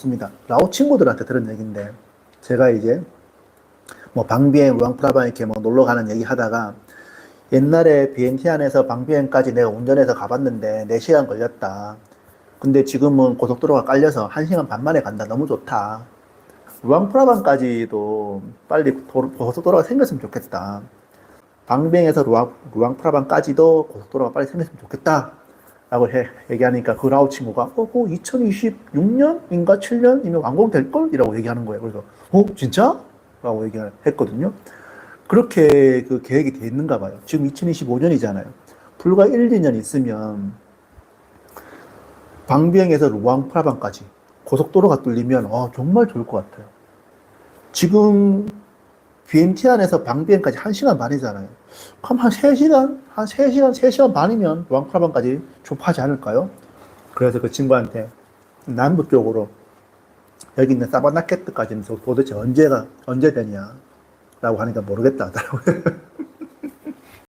좋습니다. 라오 친구들한테 들은 얘기인데, 제가 이제 뭐 방비행, 루앙프라방 이렇게 뭐 놀러 가는 얘기 하다가 옛날에 비엔티안에서 방비행까지 내가 운전해서 가봤는데 4시간 걸렸다. 근데 지금은 고속도로가 깔려서 1시간 반 만에 간다. 너무 좋다. 루앙프라방까지도 빨리 도로- 고속도로가 생겼으면 좋겠다. 방비행에서 루앙, 루앙프라방까지도 고속도로가 빨리 생겼으면 좋겠다. 라고 해, 얘기하니까 그 라오 친구가 어, 뭐 2026년인가 7년이면 완공될걸? 이라고 얘기하는 거예요. 그래서 어, 진짜? 라고 얘기했거든요. 그렇게 그 계획이 돼 있는가 봐요. 지금 2025년이잖아요. 불과 1, 2년 있으면 방비행에서 루앙프라방까지 고속도로가 뚫리면 어, 정말 좋을 것 같아요. 지금 비엔티안에서 방비행까지 1시간 반이잖아요. 그럼 한 3시간? 한 3시간, 3시간 반이면 루앙프라방까지 좁하지 않을까요? 그래서 그 친구한테 남부 쪽으로 여기 있는 사바나케트까지는 도대체 언제가, 언제 되냐? 라고 하니까 모르겠다 하더라고요.